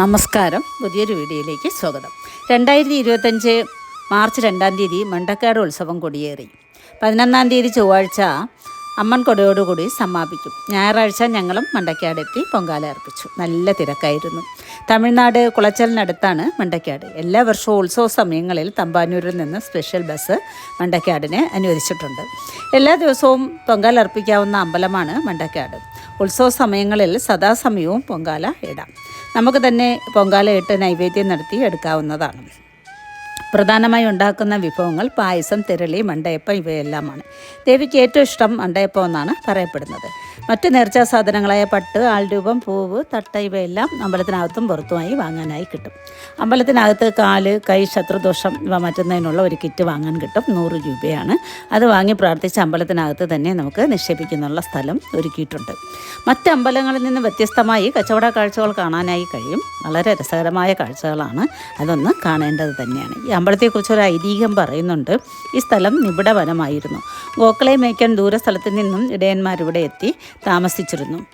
നമസ്കാരം. പുതിയൊരു വീഡിയോയിലേക്ക് സ്വാഗതം. രണ്ടായിരത്തി ഇരുപത്തഞ്ച് മാർച്ച് രണ്ടാം തീയതി മണ്ടക്കാട് ഉത്സവം കൊടിയേറി. പതിനൊന്നാം തീയതി ചൊവ്വാഴ്ച അമ്മൻ കൊടയോടുകൂടി സമാപിക്കും. ഞായറാഴ്ച ഞങ്ങളും മണ്ടക്കാടെത്തി പൊങ്കാല അർപ്പിച്ചു. നല്ല തിരക്കായിരുന്നു. തമിഴ്നാട് കുളച്ചലിനടുത്താണ് മണ്ടക്കാട്. എല്ലാ വർഷവും ഉത്സവ സമയങ്ങളിൽ തമ്പാനൂരിൽ നിന്ന് സ്പെഷ്യൽ ബസ് മണ്ടക്കാടിനെ അനുവദിച്ചിട്ടുണ്ട്. എല്ലാ ദിവസവും പൊങ്കാല അർപ്പിക്കാവുന്ന അമ്പലമാണ് മണ്ടക്കാട്. ഉത്സവ സമയങ്ങളിൽ സദാസമയവും പൊങ്കാല ഇടാം. നമുക്ക് തന്നെ പൊങ്കാല ഇട്ട് നൈവേദ്യം നടത്തി എടുക്കാവുന്നതാണ്. പ്രധാനമായി ഉണ്ടാക്കുന്ന വിഭവങ്ങൾ പായസം തിരളി മണ്ടയപ്പം ഇവയെല്ലാമാണ്. ദേവിക്ക് ഏറ്റവും ഇഷ്ടം മണ്ടയപ്പം എന്നാണ് പറയപ്പെടുന്നത്. മറ്റ് നേർച്ചാ സാധനങ്ങളായ പട്ട് ആൾരൂപം പൂവ് തട്ട ഇവയെല്ലാം അമ്പലത്തിനകത്തും പുറത്തുമായി വാങ്ങാനായി കിട്ടും. അമ്പലത്തിനകത്ത് കാൽ കൈ ശത്രുദോഷം ഇവ മാറ്റുന്നതിനുള്ള ഒരു കിറ്റ് വാങ്ങാൻ കിട്ടും. നൂറ് രൂപയാണ്. അത് വാങ്ങി പ്രാർത്ഥിച്ച് അമ്പലത്തിനകത്ത് തന്നെ നമുക്ക് നിക്ഷേപിക്കുന്നുള്ള സ്ഥലം ഒരുക്കിയിട്ടുണ്ട്. മറ്റ് അമ്പലങ്ങളിൽ നിന്ന് വ്യത്യസ്തമായി കച്ചവട കാഴ്ചകൾ കാണാനായി കഴിയും. വളരെ രസകരമായ കാഴ്ചകളാണ് അതൊന്ന് കാണേണ്ടത് തന്നെയാണ്. ഈ അമ്പലത്തെക്കുറിച്ച് ഒരു ഐതിഹ്യം പറയുന്നുണ്ട്. ഈ സ്ഥലം നിബിഡ വനമായിരുന്നു ഗോക്കളെ മേയ്ക്കാൻ ദൂരസ്ഥലത്ത് നിന്നും ഇടയന്മാരിവിടെ എത്തി താമസിച്ചിരുന്നു.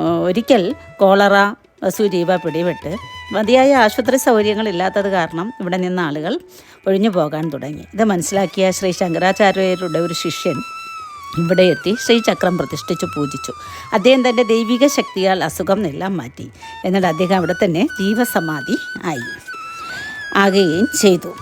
ഒരിക്കൽ കോളറ സുരീപ പിടിപെട്ട് മതിയായ ആശുപത്രി സൗകര്യങ്ങളില്ലാത്തത് കാരണം ഇവിടെ നിന്ന് ആളുകൾ ഒഴിഞ്ഞു പോകാൻ തുടങ്ങി. ഇത് മനസ്സിലാക്കിയ ശ്രീ ശങ്കരാചാര്യരുടെ ഒരു ശിഷ്യൻ ഇവിടെ എത്തി ശ്രീചക്രം പ്രതിഷ്ഠിച്ചു പൂജിച്ചു. അദ്ദേഹം തന്റെ ദൈവിക ശക്തിയാൽ അസുഖം എല്ലാം മാറ്റി. എന്നിട്ട് അദ്ദേഹം അവിടെ തന്നെ ജീവസമാധി ആയി. ആകുകയും ചെയ്തു.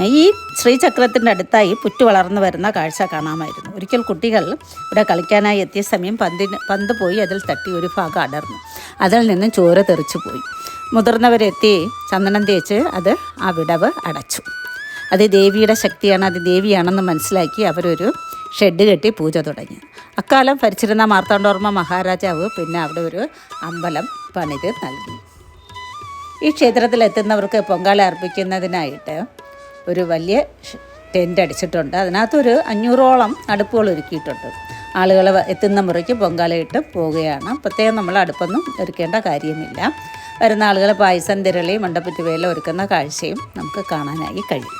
ഈ ശ്രീചക്രത്തിന്റെ അടുത്തായി പുറ്റു വളർന്നു വരുന്ന കാഴ്ച കാണാമായിരുന്നു. ഒരിക്കൽ കുട്ടികൾ ഇവിടെ കളിക്കാനായി എത്തിയ സമയം പന്തിന് പന്ത് പോയി അതിൽ തട്ടി ഒരു ഭാഗം അടർന്നു. അതിൽ നിന്നും ചോര തെറിച്ചു പോയി. മുതിർന്നവരെത്തി ചന്ദനം തേച്ച് അത് ആ വിടവ് അടച്ചു. അത് ദേവിയുടെ ശക്തിയാണ് അത് ദേവിയാണെന്ന് മനസ്സിലാക്കി അവരൊരു ഷെഡ് കെട്ടി പൂജ തുടങ്ങി. അക്കാലം ഭരിച്ചിരുന്ന മാർത്താണ്ഡവർമ്മ മഹാരാജാവ് പിന്നെ അവിടെ ഒരു അമ്പലം പണിത് നൽകി. ഈ ക്ഷേത്രത്തിൽ എത്തുന്നവർക്ക് പൊങ്കാല അർപ്പിക്കുന്നതിനായിട്ട് ഒരു വലിയ ടെന്റ് അടിച്ചിട്ടുണ്ട്. അതിനകത്തൊരു അഞ്ഞൂറോളം അടുപ്പുകൾ ഒരുക്കിയിട്ടുണ്ട്. ആളുകൾ എത്തുന്ന മുറയ്ക്ക് പൊങ്കാലയിട്ട് പോവുകയാണ്. പ്രത്യേകം നമ്മൾ അടുപ്പൊന്നും ഒരുക്കേണ്ട കാര്യമില്ല. വരുന്ന ആളുകൾ പായസം തിരളി മണ്ടപ്പറ്റുവേല ഒരുക്കുന്ന കാഴ്ചയും നമുക്ക് കാണാനായി കഴിയും.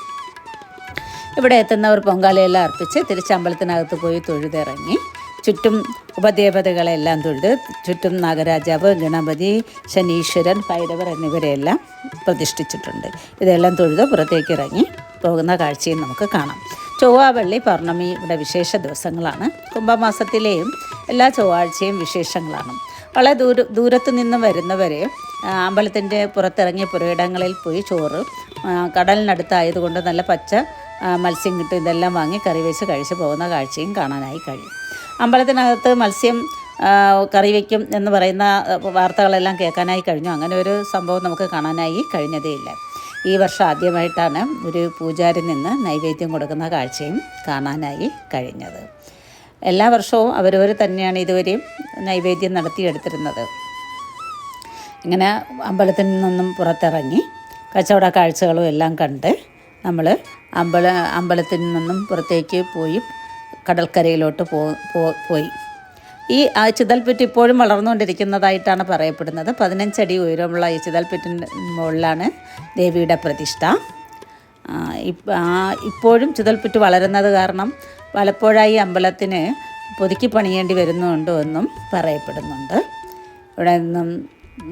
ഇവിടെ എത്തുന്നവർ പൊങ്കാലയെല്ലാം അർപ്പിച്ച് തിരിച്ചമ്പലത്തിനകത്ത് പോയി തൊഴുതിറങ്ങി. ചുറ്റും ഉപദേവതകളെല്ലാം തൊഴുത് ചുറ്റും നാഗരാജാവ് ഗണപതി ശനീശ്വരൻ ഭൈരവർ എന്നിവരെയെല്ലാം പ്രതിഷ്ഠിച്ചിട്ടുണ്ട്. ഇതെല്ലാം തൊഴുത് പുറത്തേക്ക് ഇറങ്ങി പോകുന്ന കാഴ്ചയും നമുക്ക് കാണാം. ചൊവ്വ വെള്ളി പൗർണമി ഇവിടെ വിശേഷ ദിവസങ്ങളാണ്. കുംഭമാസത്തിലെയും എല്ലാ ചൊവ്വാഴ്ചയും വിശേഷങ്ങളാണ്. വളരെ ദൂര ദൂരത്ത് നിന്ന് വരുന്നവരെ അമ്പലത്തിന്റെ പുറത്തിറങ്ങിയ പുരയിടങ്ങളിൽ പോയി ചോറ് കടലിനടുത്തായതുകൊണ്ട് നല്ല പച്ച മത്സ്യം കിട്ടും. ഇതെല്ലാം വാങ്ങി കറി വെച്ച് കഴിച്ച് പോകുന്ന കാഴ്ചയും കാണാനായി കഴിയും. അമ്പലത്തിനകത്ത് മത്സ്യം കറി വയ്ക്കും എന്ന് പറയുന്ന വാർത്തകളെല്ലാം കേൾക്കാനായി കഴിഞ്ഞു. അങ്ങനെ ഒരു സംഭവം നമുക്ക് കാണാനായി കഴിഞ്ഞതേയില്ല. ഈ വർഷം ആദ്യമായിട്ടാണ് ഒരു പൂജാരി നിന്ന് നൈവേദ്യം കൊടുക്കുന്ന കാഴ്ചയും കാണാനായി കഴിഞ്ഞത്. എല്ലാ വർഷവും അവരവർ തന്നെയാണ് ഇതുവരെയും നൈവേദ്യം നടത്തിയെടുത്തിരുന്നത്. ഇങ്ങനെ അമ്പലത്തിൽ നിന്നും പുറത്തിറങ്ങി കച്ചവട കാഴ്ചകളും എല്ലാം കണ്ട് നമ്മൾ അമ്പല അമ്പലത്തിൽ നിന്നും പുറത്തേക്ക് പോയി കടൽക്കരയിലോട്ട് പോയി. ഈ ആ ചിതൽപ്പുറ്റ് ഇപ്പോഴും വളർന്നുകൊണ്ടിരിക്കുന്നതായിട്ടാണ് പറയപ്പെടുന്നത്. പതിനഞ്ചടി ഉയരമുള്ള ഈ ചിതൽപ്പുറ്റിന്റെ മുകളിലാണ് ദേവിയുടെ പ്രതിഷ്ഠ. ഇപ്പോഴും ചിതൽപ്പുറ്റ് വളരുന്നത് കാരണം പലപ്പോഴായി അമ്പലത്തിന് പുതുക്കി പണിയേണ്ടി വരുന്നുണ്ടോ എന്നും പറയപ്പെടുന്നുണ്ട്. ഇവിടെ നിന്നും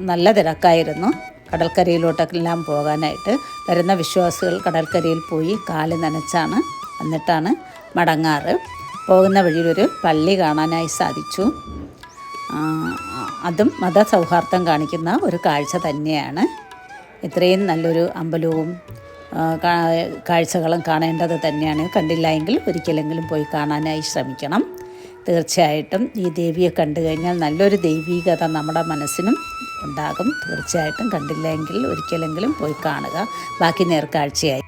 നല്ല തിരക്കായിരുന്നു. കടൽക്കരയിലോട്ടെല്ലാം പോകാനായിട്ട് വരുന്ന വിശ്വാസികൾ കടൽക്കരയിൽ പോയി കാൽ നനച്ചാണ് എന്നിട്ടാണ് മടങ്ങാറ്. പോകുന്ന വഴിയിലൊരു പള്ളി കാണാനായി സാധിച്ചു. അതും മതസൗഹാർദ്ദം കാണിക്കുന്ന ഒരു കാഴ്ച തന്നെയാണ്. ഇത്രയും നല്ലൊരു അമ്പലവും കാഴ്ചകളും കാണേണ്ടത് തന്നെയാണ്. കണ്ടില്ല എങ്കിൽ ഒരിക്കലെങ്കിലും പോയി കാണാനായി ശ്രമിക്കണം. തീർച്ചയായിട്ടും ഈ ദേവിയെ കണ്ടു കഴിഞ്ഞാൽ നല്ലൊരു ദൈവീകത നമ്മുടെ മനസ്സിനും ഉണ്ടാകും. തീർച്ചയായിട്ടും കണ്ടില്ലെങ്കിൽ ഒരിക്കലെങ്കിലും പോയി കാണുക. ബാക്കി നേർക്കാഴ്ചയായി.